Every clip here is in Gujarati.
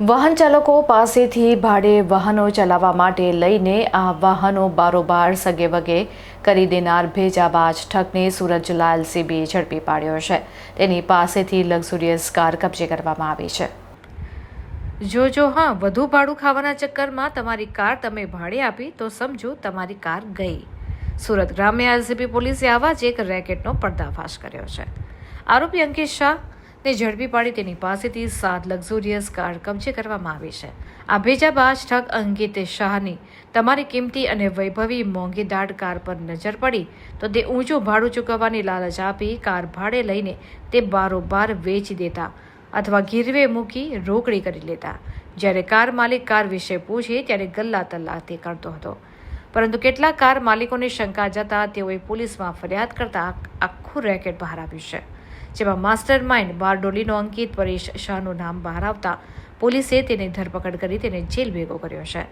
વાહન ચાલકો પાસેથી ભાડે વાહનો ચલાવવા માટે લઈને આ વાહનો બારોબાર સગે વગે કરી દેનાર ભેજાબાજ ઠગને સુરત જિલ્લા એલસીબીએ ઝડપી પાડ્યો છે. તેની પાસેથી લક્ઝુરિયસ કાર કબજે કરવામાં આવી છે. જો જો હા, વધુ ભાડું ખાવાના ચક્કરમાં તમારી કાર તમે ભાડે આપી તો સમજો તમારી કાર ગઈ. સુરત ગ્રામ્ય એલસીબી પોલીસે આવા જ એક રેકેટનો પર્દાફાશ કર્યો છે. આરોપી અંકિત શાહ ને ઝડપી પાડી તેની પાસેથી સાત લક્ઝુરિયસ કાર કબજે કરવામાં આવી છે. આ ભેજાબાજ ઠગ અંકિત શાહની તમારી કિંમતી અને વૈભવી મોંઘી દાટ કાર પર નજર પડી તો તે ઊંચું ભાડું ચૂકવવાની લાલચ આપી કાર ભાડે લઈને તે બારોબાર વેચી દેતા અથવા ગીરવે મૂકી રોકડી કરી લેતા. જ્યારે કાર માલિક કાર વિશે પૂછે ત્યારે ગલ્લા તલ્લા તે કરતો હતો. પરંતુ કેટલાક કાર માલિકોની શંકા જતા તેઓએ પોલીસમાં ફરિયાદ કરતા આખું રેકેટ બહાર આવ્યું છે. જેમાં માસ્ટર માઇન્ડ બારડોલીનો અંકિત પરેશ શાહનું નામ બહાર આવતા પોલીસે તેની ધરપકડ કરી તેને જેલ ભેગો કર્યો છે.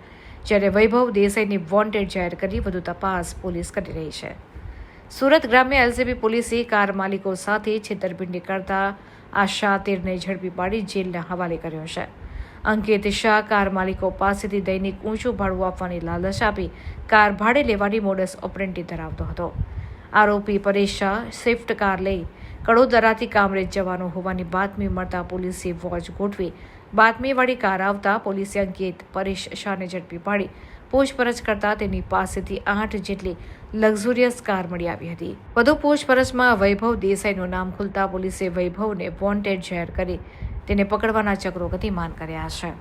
જ્યારે વૈભવ દેસાઈની વોન્ટેડ જાહેર કરી વધુ તપાસ પોલીસ કરી રહી છે. સુરત ગ્રામ્ય એલસીબી પોલીસે કાર માલિકો સાથે છેતરપિંડી કરતા આ શાતીરને ઝડપી પાડી જેલના હવાલે કર્યો છે. અંકિત શાહ કાર માલિકો પાસેથી દૈનિક ઊંચું ભાડું આપવાની લાલચ આપી કાર ભાડે લેવાની મોડસ ઓપરેન્ટી ધરાવતો હતો. આરોપી પરેશ શાહ સ્વિફ્ટ કાર લઈ કડોદરાથી કામરેજ જવાનો હોવાની બાતમી મળતા પોલીસે વોચ ગોઠવી બાતમીવાળી કાર આવતા પોલીસે અંકિત પરેશ શાહને ઝડપી પાડી પૂછપરછ કરતા તેની પાસેથી આઠ જેટલી લક્ઝુરિયસ કાર મળી આવી હતી. વધુ પૂછપરછમાં વૈભવ દેસાઈનું નામ ખુલતા પોલીસે વૈભવને વોન્ટેડ જાહેર કરી તેને પકડવાના ચક્રો ગતિમાન કર્યા છે.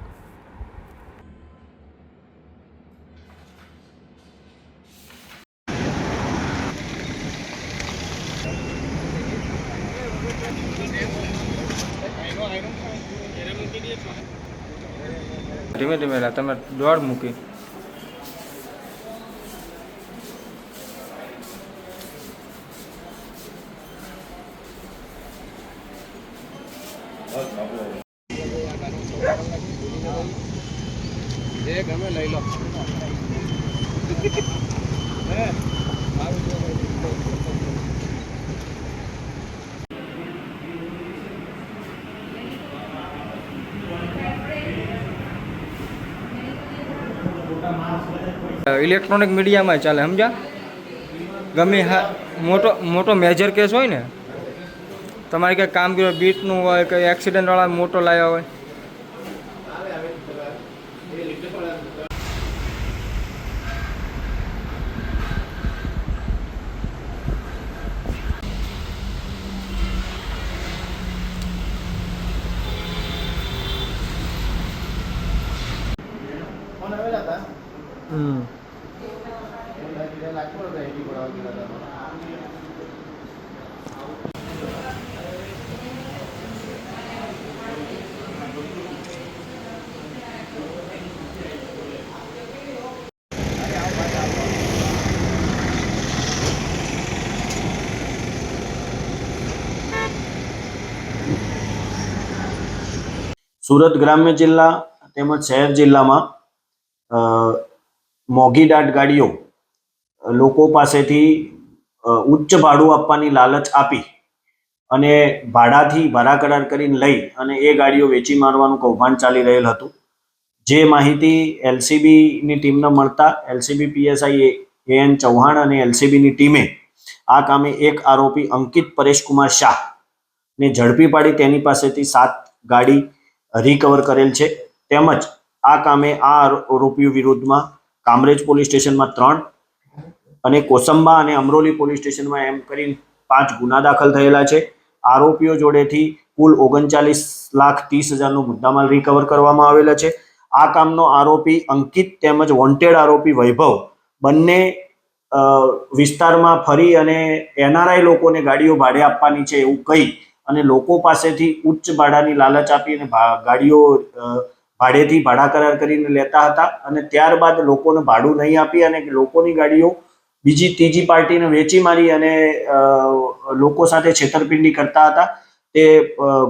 ધીમે ધીમે તમે દોડ મૂકી. જે ગમે લઈ લો. ઇલેક્ટ્રોનિક મીડિયામાં ચાલે સમજા ગમે હા, મોટો મોટો મેજર કેસ હોય ને, તમારે કંઈક કામગીરી બીટનું હોય, કંઈ એક્સિડન્ટવાળા મોટો લાવ્યા હોય ફોન આવેલા હતા હમ લાગતો હતો એડી પડાવવા ગયેલા હતા સુરત ગ્રામ્ય જિલ્લા તેમજ શહેર જિલ્લામાં મોંઘી દાટ ગાડીઓ લોકો પાસેથી ઉચ્ચ ભાડું આપવાની લાલચ આપી અને ભાડાથી ભાડા કરાર કરીને લઈ અને એ ગાડીઓ વેચી મારવાનું કૌભાંડ ચાલી રહેલ હતું. જે માહિતી એલસીબીની ટીમને મળતા LCB PSI A N Chauhan અને એલસીબીની ટીમે આ કામે એક આરોપી અંકિત પરેશકુમાર શાહ ને ઝડપી પાડી તેની પાસેથી સાત ગાડી રિકવર કરેલ છે. તેમજ આ કામે આ આરોપીઓ વિરુદ્ધમાં કામરેજ પોલીસ સ્ટેશનમાં ત્રણ અને કોસંબા અને અમરોલી પોલીસ સ્ટેશનમાં એમ કરીને પાંચ ગુના દાખલ થયેલા છે. આરોપીઓ જોડેથી કુલ ઓગણચાલીસ લાખ ત્રીસ હજારનો મુદ્દામાલ રિકવર કરવામાં આવેલા છે. આ કામનો આરોપી અંકિત તેમજ વોન્ટેડ આરોપી વૈભવ બંને વિસ્તારમાં ફરી અને એનઆરઆઈ લોકોને ગાડીઓ ભાડે આપવાની છે એવું કહી અને લોકો પાસેથી ઉચ્ચ ભાડાની લાલચ આપી અને ગાડીઓ ભાડેથી ભાડા કરાર કરીને લેતા હતા અને ત્યારબાદ લોકોને ભાડું નહીં આપી અને લોકોની ગાડીઓ બીજી ત્રીજી પાર્ટીને વેચી મારી અને લોકો સાથે છેતરપિંડી કરતા હતા. તે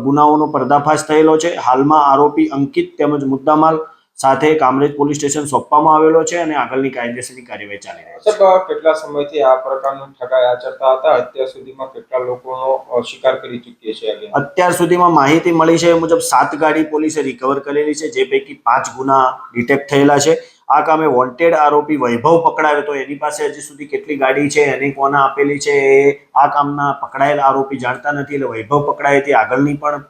ગુનાઓનો પર્દાફાશ થયેલો છે. હાલમાં આરોપી અંકિત તેમજ મુદ્દામાલ સાથે કામરેજ પોલીસ સ્ટેશન સોંપવામાં આવેલો છે અને આગળની કાયદેસરની કાર્યવાહી ચાલી રહી છે. સાહેબ કેટલા સમયથી આ પ્રકારનું ઠગાઈ આચરતા હતા? અત્યાર સુધીમાં કેટલા લોકોનો શિકાર કરી ચૂક્યા છે અત્યાર સુધીમાં માહિતી મળી છે એ મુજબ સાત ગાડી પોલીસે રિકવર કરેલી છે જે પૈકી પાંચ ગુના ડિટેક્ટ થયેલા છે. આ કામે વોન્ટેડ આરોપી વૈભવ પકડાયો તો એની પાસે હજી સુધી કેટલી ગાડી છે એની કોના આપેલી છે એ આ કામના પકડાયેલા આરોપી જાણતા નથી એટલે વૈભવ પકડાયેથી આગળની પણ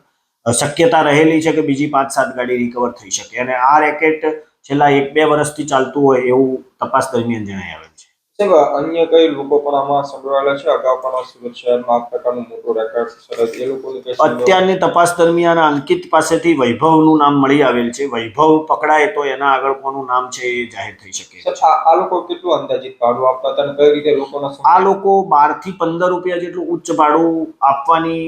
શક્યતા રહેલી છે કે બીજી પાંચ સાત ગાડી રિકવર થઈ શકે. અને આ રેકેટ છેલ્લા એક બે વર્ષથી ચાલતું હોય એવું તપાસ દરમિયાન જણાઈ આવેલ છે. સાહેબ અન્ય કઈ લોકો પણ આમાં સંડોવાયેલા છે? અગાઉ પણ સુરત શહેરમાં આ પ્રકારનું મોટું રેકોર્ડ સરસ એ લોકોની અત્યારની તપાસ દરમિયાન અંકિત પાસેથી વૈભવનું નામ મળી આવેલ છે. વૈભવ પકડાય તો એના આગળ કોનું નામ છે એ જાહેર થઈ શકે. આ આ લોકો કેટલું અંદાજિત ભાડું આપતા હતા અને કઈ રીતે લોકોનો આ લોકો બારથી પંદર રૂપિયા જેટલું ઉચ્ચ ભાડું આપવાની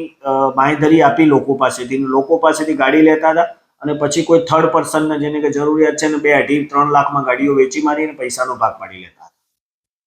બાંયધરી આપી લોકો પાસેથી. લોકો પાસેથી ગાડી લેતા હતા અને પછી કોઈ થર્ડ પર્સનને જેને કે જરૂરિયાત છે ને બે અઢી ત્રણ લાખમાં ગાડીઓ વેચી મારીને પૈસાનો ભાગ પાડી લેતા